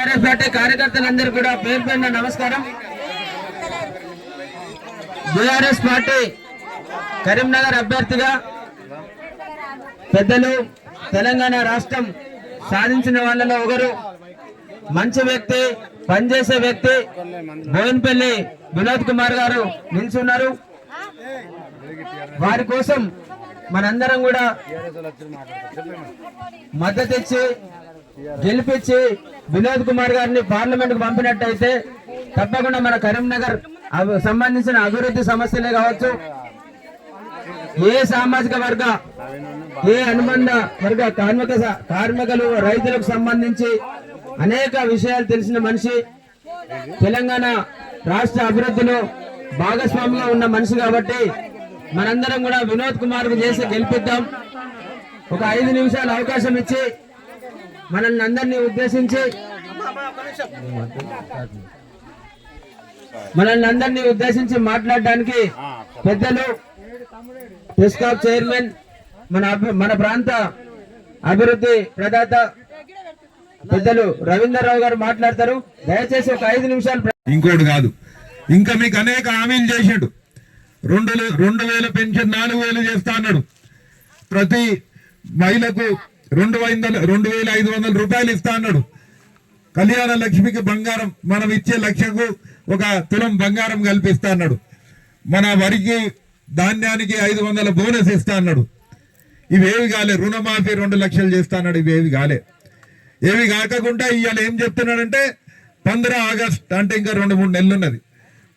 TRS party కార్యకర్తలందరూ కూడా పేరు పేరున నమస్కారం. బీఆర్ఎస్ పార్టీ కరీంనగర్ అభ్యర్థిగా పెద్దలు తెలంగాణ రాష్ట్రం సాధించిన వాళ్ళలో ఒకరు మంచి వ్యక్తి పనిచేసే వ్యక్తి బోయినపల్లి వినోద్ కుమార్ గారు నిల్చున్నారు. వారి కోసం మనందరం కూడా మద్దతు ఇచ్చి గెలిపించి వినోద్ కుమార్ గారిని పార్లమెంట్కు పంపినట్టయితే తప్పకుండా మన కరీంనగర్ అభి- సంబంధించిన అభివృద్ధి సమస్యలే కావచ్చు. ఏ సామాజిక వర్గ ఏ అనుబంధ వర్గ కార్మిక కార్మికులు రైతులకు సంబంధించి అనేక విషయాలు తెలిసిన మనిషి తెలంగాణ రాష్ట్ర అభివృద్ధిలో భాగస్వామిగా ఉన్న మనిషి కాబట్టి మనందరం కూడా వినోద్ కుమార్కు చేసి గెలిపిద్దాం. ఒక ఐదు నిమిషాలు అవకాశం ఇచ్చి మనల్ని అందరినీ ఉద్దేశించి మనల్ని అందరినీ ఉద్దేశించి మాట్లాడడానికి పెద్దలు టెస్కాప్ చైర్మన్ మన అభి- మన ప్రాంత అభివృద్ధి ప్రదాత పెద్దలు రవీందర్రావు గారు మాట్లాడతారు. దయచేసి ఒక ఐదు నిమిషాలు ఇంకోటి కాదు. ఇంకా మీకు అనేక హామీలు చేసాడు. రెండు రెండు వేల పెన్షన్ నాలుగు వేలు చేస్తా అన్నాడు. ప్రతి మహిళకు రెండు వందల రెండు వేల ఐదు వందల రూపాయలు ఇస్తా అన్నాడు. కళ్యాణ లక్ష్మికి బంగారం మనం ఇచ్చే లక్షకు ఒక తులం బంగారం కల్పిస్తా అన్నాడు. మన వరికి ధాన్యానికి ఐదు వందల బోనస్ ఇస్తా అన్నాడు. ఇవేవి కాలే రుణమాఫీ రెండు లక్షలు చేస్తా అన్నాడు ఇవేవి కాలే. ఏవి కాకుండా ఇవాళ ఏం చెప్తున్నాడంటే పంద్ర ఆగస్ట్ అంటే ఇంకా రెండు మూడు నెలలు ఉన్నది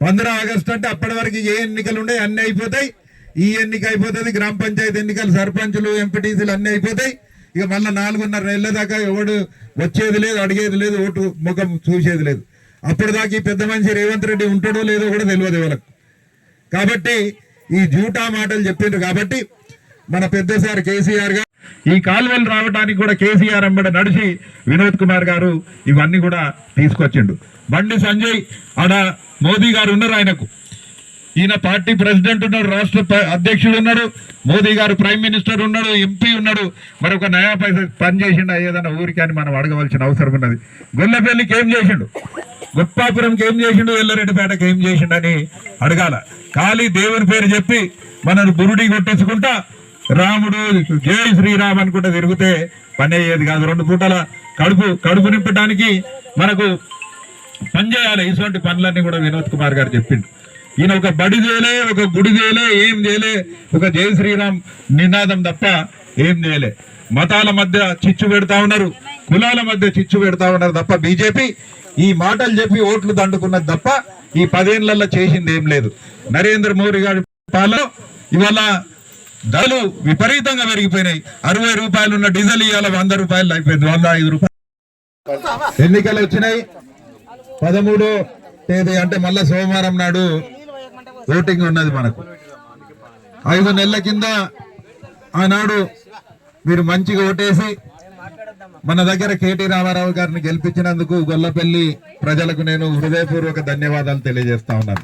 పంద్ర ఆగస్ట్ అంటే అప్పటి వరకు ఏ ఎన్నికలు ఉన్నాయి అన్ని అయిపోతాయి. ఈ ఎన్నిక అయిపోతుంది గ్రామ పంచాయతీ ఎన్నికలు సర్పంచులు ఎంపీటీసీలు అన్ని అయిపోతాయి. ఇక మళ్ళీ నాలుగున్నర నెలల దాకా ఎవడు వచ్చేది లేదు అడిగేది లేదు ఓటు ముఖం చూసేది లేదు. అప్పటిదాకా ఈ పెద్ద మనిషి రేవంత్ రెడ్డి ఉంటాడో లేదో కూడా తెలియదు వాళ్ళకు కాబట్టి ఈ జూటా మాటలు చెప్పిండ్రు కాబట్టి మన పెద్దసారి కేసీఆర్ గారు ఈ కాలువలు రావడానికి కూడా కేసీఆర్ అంబడ నడిచి వినోద్ కుమార్ గారు ఇవన్నీ కూడా తీసుకొచ్చిండు. బండి సంజయ్ ఆడ మోదీ గారు ఉన్నారు ఆయనకు. ఈయన పార్టీ ప్రెసిడెంట్ ఉన్నాడు రాష్ట్ర అధ్యక్షుడు ఉన్నాడు మోదీ గారు ప్రైమ్ మినిస్టర్ ఉన్నాడు ఎంపీ ఉన్నాడు. మరి ఒక నయా పైస పని చేసిండు ఏదైనా ఊరికి అని మనం అడగవలసిన అవసరం ఉన్నది. గొల్లపల్లికి ఏం చేసిండు? గొప్పాపురంకి ఏం చేసిండు? ఎల్లారెడ్డిపేటకి ఏం చేసిండు అని అడగాల. ఖాళీ దేవుని పేరు చెప్పి మనను బురుడి కొట్టేసుకుంటా రాముడు జై శ్రీరామ్ అనుకుంటా తిరిగితే పని అయ్యేది కాదు. రెండు పూటల కడుపు కడుపు నింపడానికి మనకు పని చేయాలి. ఇటువంటి పనులన్నీ కూడా వినోద్ కుమార్ గారు చెప్పిండు. ఈయన ఒక బడి చేయలే ఒక గుడి చేయలే ఏం చేయలే ఒక జయ శ్రీరామ్ నినాదం తప్ప ఏం చేయలే. మతాల మధ్య చిచ్చు పెడతా ఉన్నారు కులాల మధ్య చిచ్చు పెడతా ఉన్నారు తప్ప బీజేపీ ఈ మాటలు చెప్పి ఓట్లు దండుకున్నది తప్ప ఈ పదేళ్ళలో చేసింది ఏం లేదు. నరేంద్ర మోడీ గారి పాలన ఇవాళ ధరలు విపరీతంగా పెరిగిపోయినాయి. అరవై రూపాయలు ఉన్న డీజిల్ ఇవాళ వంద రూపాయలు అయిపోయింది వంద ఐదు రూపాయలు. ఎన్నికలు వచ్చినాయి. పదమూడో తేదీ అంటే మళ్ళా సోమవారం నాడు ఓటింగ్ ఉన్నది మనకు. ఐదు నెలల కింద ఆనాడు మీరు మంచిగా ఓటేసి మన దగ్గర కేటీ రామారావు గారిని గెలిపించినందుకు గొల్లపల్లి ప్రజలకు నేను హృదయపూర్వక ధన్యవాదాలు తెలియజేస్తా ఉన్నాను.